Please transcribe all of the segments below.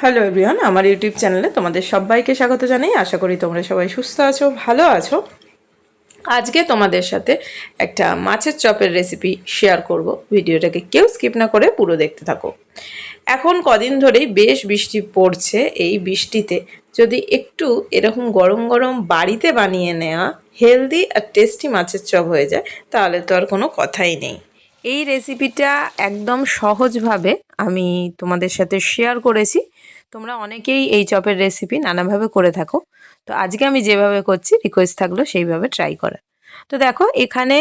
Hello everyone আমার YouTube চ্যানেলে তোমাদের সবাইকে স্বাগত জানাই। আশা করি তোমরা সবাই সুস্থ আছো, ভালো আছো। আজকে তোমাদের সাথে একটা মাছের চপের রেসিপি শেয়ার করব। ভিডিওটাকে কেউ স্কিপ না করে পুরো দেখতে থাকো। এখন কদিন ধরেই বেশ বৃষ্টি পড়ছে এই বৃষ্টিতে। যদি একটু এরকম গরম গরম বাড়িতে বানিয়ে নেওয়া হেলদি আর টেস্টি মাছের চপ হয়ে যায়, তাহলে তো আর কোনো কথাই নেই। এই রেসিপিটা একদম সহজভাবে আমি তোমাদের সাথে শেয়ার করেছি। তোমরা অনেকেই এই চপের রেসিপি নানাভাবে করে থাকো। তো আজকে আমি যেভাবে করছি রিকোয়েস্ট থাকল সেইভাবে ট্রাই করা। তো দেখো, এখানে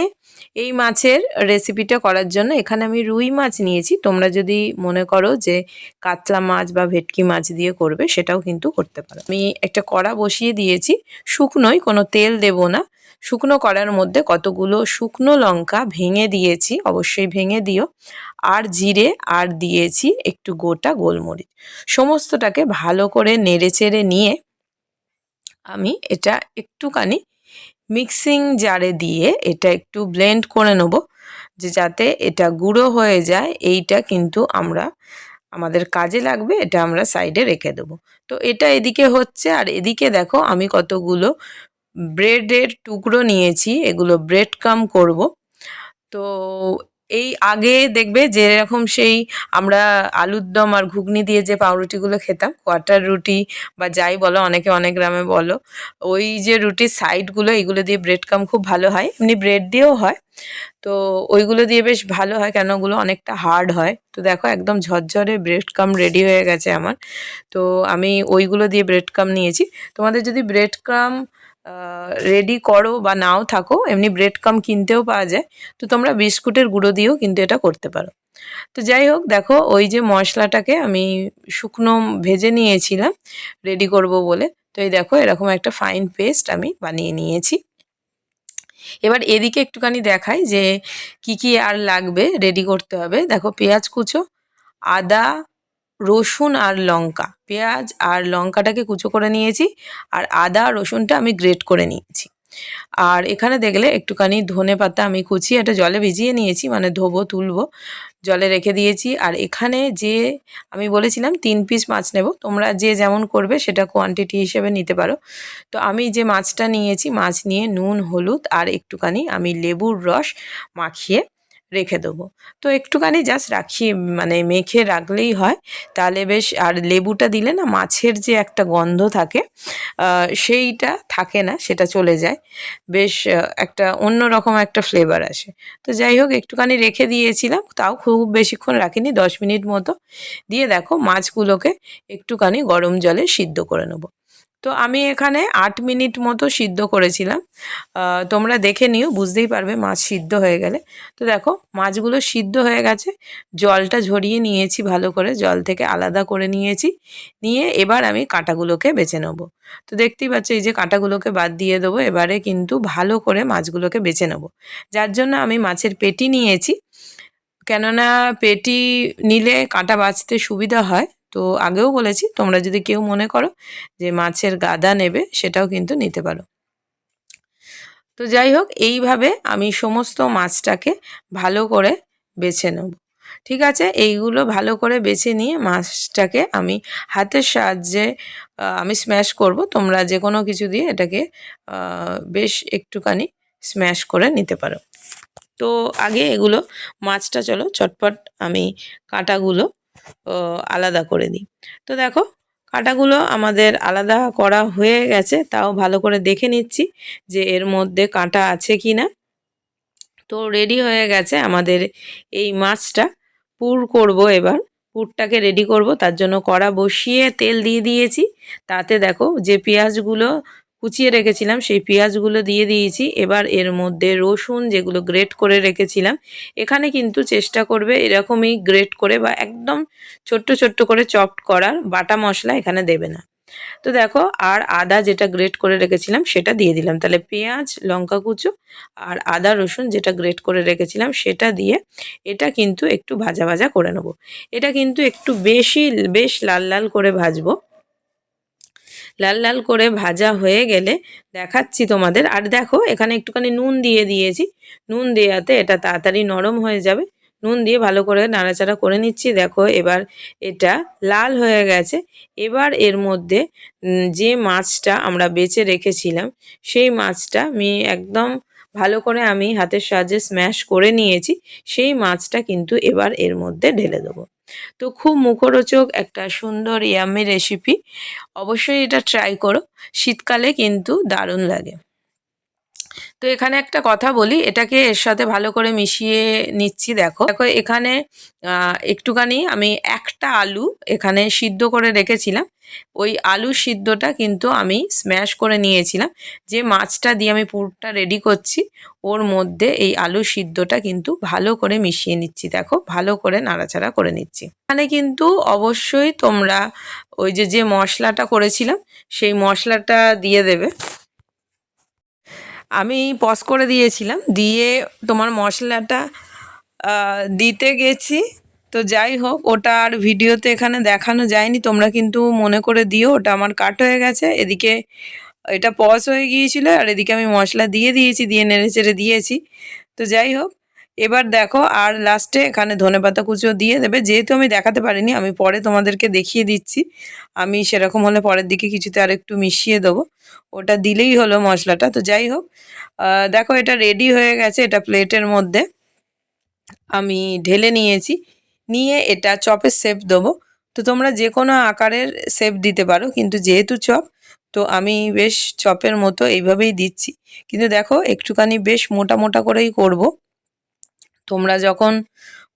এই মাছের রেসিপিটা করার জন্য এখানে আমি রুই মাছ নিয়েছি। তোমরা যদি মনে করো যে কাতলা মাছ বা ভেটকি মাছ দিয়ে করবে, সেটাও কিন্তু করতে পারো। আমি একটা কড়া বসিয়ে দিয়েছি। শুকনোই কোনো তেল দেব না। শুকনো কড়ার মধ্যে কতগুলো শুকনো লঙ্কা ভেঙে দিয়েছি, অবশ্যই ভেঙে দিও। আর জিরে আর দিয়েছি একটু গোটা গোলমরিচ। সমস্তটাকে ভালো করে নেড়ে চেড়ে নিয়ে আমি এটা একটুখানি মিক্সিং জারে দিয়ে এটা একটু ব্লেন্ড করে নেব, যে যাতে এটা গুঁড়ো হয়ে যায়। এইটা কিন্তু আমরা, আমাদের কাজে লাগবে, এটা আমরা সাইডে রেখে দেবো। তো এটা এদিকে হচ্ছে, আর এদিকে দেখো আমি কতগুলো ব্রেডের টুকরো নিয়েছি, এগুলো ব্রেড কাম করব। তো এই আগে দেখবে যেরকম সেই আমরা আলুর দম আর ঘুগনি দিয়ে যে পাউরুটিগুলো খেতাম, কোয়াটার রুটি বা যাই বলো, অনেকে অনেক গ্রামে বলো, ওই যে রুটির সাইডগুলো, এগুলো দিয়ে ব্রেড কাম খুব ভালো হয়, এমনি ব্রেড দিয়েও হয়। তো ওইগুলো দিয়ে বেশ ভালো হয় কেন ওগুলো অনেকটা হার্ড হয়। তো দেখো একদম ঝরঝরে ব্রেড কাম রেডি হয়ে গেছে আমার। তো আমি ওইগুলো দিয়ে ব্রেড কাম নিয়েছি। তোমাদের যদি ব্রেড কাম রেডি করো বা নাও থাকো, এমনি ব্রেড কাম কিনতেও পাওয়া যায়। তো তোমরা বিস্কুটের গুঁড়ো দিয়েও কিন্তু এটা করতে পারো। তো যাই হোক, দেখো ওই যে মশলাটাকে আমি শুকনো ভেজে নিয়েছিলাম রেডি করব বলে। তো এই দেখো, এরকম একটা ফাইন পেস্ট আমি বানিয়ে নিয়েছি। এবার এদিকে একটুখানি দেখাই যে কি কি আর লাগবে রেডি করতে হবে। দেখো পেঁয়াজ কুচো, আদা রসুন আর লঙ্কা। পেঁয়াজ আর লঙ্কাটাকে কুচো করে নিয়েছি আর আদা, রসুনটা আমি গ্রেট করে নিয়েছি। আর এখানে দেখলে একটুখানি ধনে পাতা আমি কুচিয়ে এটা জলে ভিজিয়ে নিয়েছি মানে ধোবো, তুলবো, জলে রেখে দিয়েছি। আর এখানে যে আমি বলেছিলাম তিন পিস মাছ নেব, তোমরা যে যেমন করবে সেটা কোয়ান্টিটি হিসেবে নিতে পারো। তো আমি যে মাছটা নিয়েছি, মাছ নিয়ে নুন, হলুদ আর একটুখানি আমি লেবুর রস মাখিয়ে রেখে দেবো। তো একটুখানি জাস্ট রাখি মানে মেখে রাখলেই হয়। তাহলে বেশ, আর লেবুটা দিলে না মাছের যে একটা গন্ধ থাকে সেইটা থাকে না, সেটা চলে যায়। বেশ একটা অন্য রকম একটা ফ্লেভার আসে। তো যাই হোক, একটুখানি রেখে দিয়েছিলাম, তাও খুব বেশিক্ষণ রাখিনি, দশ মিনিট মতো। দিয়ে দেখো মাছগুলোকে একটুখানি গরম জলে সিদ্ধ করে নেব। তো আমি এখানে আট মিনিট মতো সিদ্ধ করেছিলাম। তোমরা দেখে নিও, বুঝতেই পারবে মাছ সিদ্ধ হয়ে গেলে। তো দেখো, মাছগুলো সিদ্ধ হয়ে গেছে। জলটা ঝরিয়ে নিয়েছি ভালো করে, জল থেকে আলাদা করে নিয়েছি। নিয়ে এবার আমি কাঁটাগুলোকে বেছে নেব। তো দেখতেই পাচ্ছ, এই যে কাঁটাগুলোকে বাদ দিয়ে দেবো, এবারে কিন্তু ভালো করে মাছগুলোকে বেছে নেব। যার জন্য আমি মাছের পেটি নিয়েছি। কেননা পেটি নিলে কাঁটা বাছতে সুবিধা হয়। তো আগেও বলেছি, তোমরা যদি কেউ মনে করো যে মাছের গাদা নেবে, সেটাও কিন্তু নিতে পারো। তো যাই হোক, এইভাবে আমি সমস্ত মাছটাকে ভালো করে বেছে নেব। ঠিক আছে? এইগুলো ভালো করে বেছে নিয়ে মাছটাকে আমি হাতের সাহায্যে আমি স্ম্যাশ করব। তোমরা যে কোনো কিছু দিয়ে এটাকে বেশ একটুখানি স্ম্যাশ করে নিতে পারো। তো আগে এগুলো, মাছটা চলো, চটপট আমি কাঁটাগুলো আলাদা করে দিই। তো দেখো, কাঁটাগুলো আমাদের আলাদা করা হয়ে গেছে, তাও ভালো করে দেখে নিচ্ছি যে এর মধ্যে কাঁটা আছে কি না তো রেডি হয়ে গেছে আমাদের এই মাছটা। পুর করব এবার, পুরটাকে রেডি করব, তার জন্য কড়া বসিয়ে তেল দিয়ে দিয়েছি। তাতে দেখো যে পেঁয়াজগুলো কুচিয়ে রেখেছিলাম, সেই পেঁয়াজগুলো দিয়ে দিয়েছি। এবার এর মধ্যে রসুন যেগুলো গ্রেট করে রেখেছিলাম, এখানে কিন্তু চেষ্টা করবে এরকমই গ্রেট করে বা একদম ছোট্ট ছোট্ট করে চপড করার, বাটা মশলা এখানে দেবে না। তো দেখো, আর আদা যেটা গ্রেট করে রেখেছিলাম সেটা দিয়ে দিলাম। তাহলে পেঁয়াজ, লঙ্কা কুচো আর আদা, রসুন যেটা গ্রেট করে রেখেছিলাম সেটা দিয়ে এটা কিন্তু একটু ভাজা ভাজা করে নেব। এটা কিন্তু একটু বেশি, বেশ লাল লাল করে ভাজবো। লাল লাল করে ভাজা হয়ে গেলে দেখাচ্ছি তোমাদের। আর দেখো, এখানে একটুখানি নুন দিয়ে দিয়েছি। নুন দেওয়াতে এটা তাড়াতাড়ি নরম হয়ে যাবে। নুন দিয়ে ভালো করে নাড়াচাড়া করে নিচ্ছি। দেখো, এবার এটা লাল হয়ে গেছে। এবার এর মধ্যে যে মাছটা আমরা বেছে রেখেছিলাম, সেই মাছটা আমি একদম ভালো করে আমি হাতের সাহায্যে স্ম্যাশ করে নিয়েছি। সেই মাছটা কিন্তু এবার এর মধ্যে ঢেলে দেবো। তো খুব মুখরোচক একটা সুন্দর ইয়ামি রেসিপি অবশ্যই এটা ট্রাই করো। শীতকালে কিন্তু দারুণ লাগে। তো এখানে একটা কথা বলি, এটাকে এর সাথে ভালো করে মিশিয়ে নিচ্ছি, দেখো। দেখো, এখানে একটুখানি আমি একটা আলু এখানে সিদ্ধ করে রেখেছিলাম। ওই আলু সিদ্ধটা কিন্তু আমি স্ম্যাশ করে নিয়েছিলাম। যে মাছটা দিয়ে আমি পুরটা রেডি করছি, ওর মধ্যে এই আলু সিদ্ধটা কিন্তু ভালো করে মিশিয়ে নিচ্ছি, দেখো। ভালো করে নাড়াচাড়া করে নিচ্ছি। এখানে কিন্তু অবশ্যই তোমরা ওই যে যে মশলাটা করেছিলাম, সেই মশলাটা দিয়ে দেবে। আমি পজ করে দিয়েছিলাম, দিয়ে তোমার মশলাটা দিতে গেছি। তো যাই হোক, ওটা আর ভিডিওতে এখানে দেখানো যায়নি, তোমরা কিন্তু মনে করে দিও, ওটা আমার কাট হয়ে গেছে। এদিকে এটা পজ হয়ে গিয়েছিল, আর এদিকে আমি মশলা দিয়ে দিয়েছি, দিয়ে নেড়ে চেড়ে দিয়েছি। তো যাই হোক এবার দেখো, আর লাস্টে এখানে ধনেপাতা কুচো দিয়ে দেবে। যেহেতু আমি দেখাতে পারিনি, আমি পরে তোমাদেরকে দেখিয়ে দিচ্ছি। আমি সেরকম হলে পরের দিকে কিছুতে আর একটু মিশিয়ে দেবো। ওটা দিলেই হলো মশলাটা। তো যাই হোক দেখো এটা রেডি হয়ে গেছে এটা প্লেটের মধ্যে। আমি ঢেলে নিয়েছি। নিয়ে এটা চপের শেপ দেবো। তো তোমরা যে কোনো আকারের শেপ দিতে পারো, কিন্তু যেহেতু চপ, তো আমি বেশ চপের মতো এইভাবেই দিচ্ছি। কিন্তু দেখো, একটুখানি বেশ মোটা মোটা করেই করব। তোমরা যখন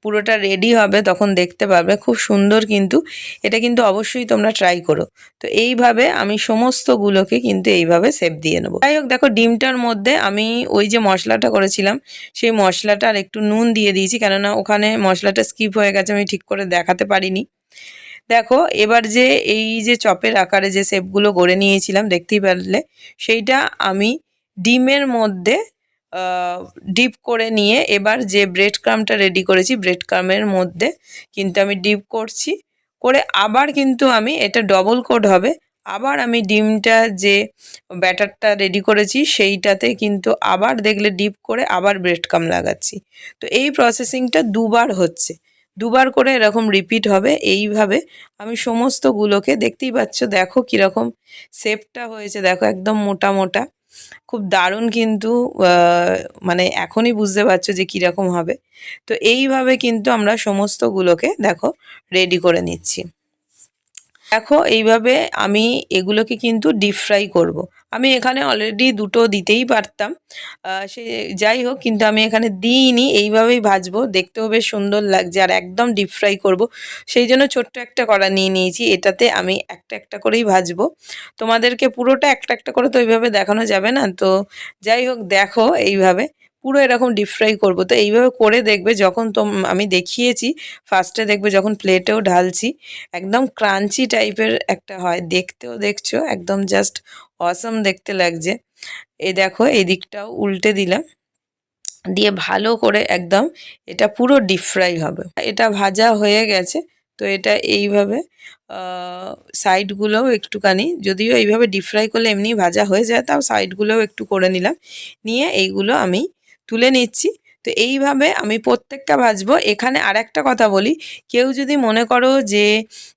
পুরোটা রেডি হবে তখন দেখতে পাবে খুব সুন্দর কিন্তু, এটা কিন্তু অবশ্যই তোমরা ট্রাই করো। তো এইভাবে আমি সমস্তগুলোকে কিন্তু এইভাবে সেপ দিয়ে নেব। যাই হোক, দেখো ডিমটার মধ্যে আমি ওই যে মশলাটা করেছিলাম, সেই মশলাটা আর একটু নুন দিয়ে দিয়েছি, কেননা ওখানে মশলাটা স্কিপ হয়ে গেছে, আমি ঠিক করে দেখাতে পারিনি। দেখো, এবার যে এই যে চপের আকারে যে শেপগুলো গড়ে নিয়েছিলাম, দেখতেই পারলে, সেইটা আমি ডিমের মধ্যে ডিপ করে নিয়ে এবার যে ব্রেড ক্রামটা রেডি করেছি ব্রেড ক্রামের মধ্যে কিন্তু আমি ডিপ করছি। করে আবার কিন্তু আমি, এটা ডবল কোট হবে, আবার আমি ডিমটা যে ব্যাটারটা রেডি করেছি, সেইটাতে কিন্তু আবার দেখলে ডিপ করে আবার ব্রেড ক্রাম লাগাচ্ছি। তো এই প্রসেসিংটা দুবার হচ্ছে। দুবার করে এরকম রিপিট হবে, এইভাবে আমি সমস্তগুলোকে, দেখতেই পাচ্ছ, দেখো কীরকম শেপটা হয়েছে, দেখো একদম মোটা মোটা খুব দারুণ কিন্তু মানে এখনই বুঝতে পারছ যে কীরকম হবে তো এইভাবে কিন্তু আমরা সমস্তগুলোকে দেখো রেডি করে নিচ্ছি দেখো এইভাবে আমি এগুলোকে কিন্তু ডিপ ফ্রাই করব। আমি এখানে অলরেডি দুটো দিতেই পারতাম। সে যাই হোক, কিন্তু আমি এখানে দিইনি, এইভাবেই ভাজবো। দেখতেও বেশ সুন্দর লাগছে আর একদম ডিপ ফ্রাই করব। সেই জন্য ছোট্ট একটা কড়া নিয়ে নিয়েছি, এটাতে আমি একটা একটা করেই ভাজবো। তোমাদেরকে পুরোটা একটা একটা করে তো ওইভাবে দেখানো যাবে না। তো যাই হোক, দেখো এইভাবে। পুরো এরকম ডিপ ফ্রাই করব। তো এইভাবে করে দেখবে যখন তোম, আমি দেখিয়েছি ফার্স্টে দেখবে যখন প্লেটেও ঢালছি, একদম ক্রাঞ্চি টাইপের একটা হয়। দেখতেও দেখছ, একদম জাস্ট অসম দেখতে লাগছে। এই দেখো, এই দিকটাও উল্টে দিলাম। দিয়ে ভালো করে একদম এটা পুরো ডিপ ফ্রাই হবে। এটা ভাজা হয়ে গেছে, তো এটা এইভাবে সাইডগুলোও একটুখানি, যদিও এইভাবে ডিপ ফ্রাই করলে এমনি ভাজা হয়ে যায়, তাও সাইডগুলোও একটু করে নিলাম। নিয়ে এইগুলো আমি তুলে নিচ্ছি। তো এইভাবে আমি প্রত্যেকটা ভাজবো। এখানে আর একটা কথা বলি। কেউ যদি মনে করো যে,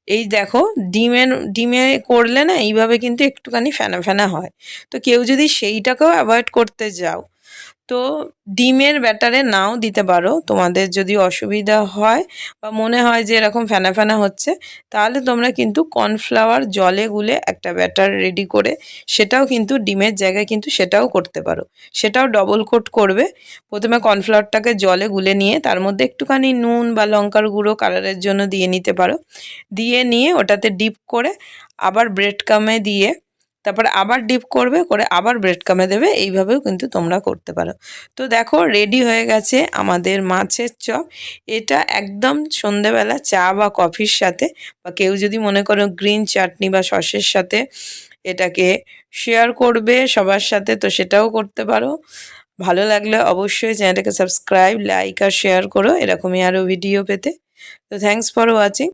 এই দেখো ডিমের ডিমে করলে না এইভাবে কিন্তু একটুখানি ফেনা ফেনা হয়। তো কেউ যদি সেইটাকেও অ্যাভয়েড করতে যাও তো ডিমের ব্যাটারে নাও দিতে পারো। তোমাদের যদি অসুবিধা হয় বা মনে হয় যে এরকম ফেনা ফেনা হচ্ছে, তাহলে তোমরা কিন্তু কর্নফ্লাওয়ার জলে গুলে একটা ব্যাটার রেডি করে সেটাও কিন্তু ডিমের জায়গায় কিন্তু সেটাও করতে পারো। সেটাও ডবল কোট করবে। প্রথমে কর্নফ্লাওয়ারটাকে জলে গুলে নিয়ে তার মধ্যে একটুখানি নুন বা লঙ্কার গুঁড়ো কালারের জন্য দিয়ে নিতে পারো। দিয়ে নিয়ে ওটাতে ডিপ করে আবার ব্রেড কামে দিয়ে তারপরে আবার ডিপ করবে, করে আবার ব্রেড কামে দেবে, এইভাবেও কিন্তু তোমরা করতে পারো। তো দেখো রেডি হয়ে গেছে আমাদের মাছের চপ। এটা একদম সন্ধেবেলা চা বা কফির সাথে বা কেউ যদি মনে করো গ্রিন চাটনি বা সসের সাথে এটাকে শেয়ার করবে সবার সাথে, তো সেটাও করতে পারো। ভালো লাগলে অবশ্যই চ্যানেলটাকে সাবস্ক্রাইব লাইক আর শেয়ার করো, এরকমই আরও ভিডিও পেতে। তো থ্যাংকস ফর ওয়াচিং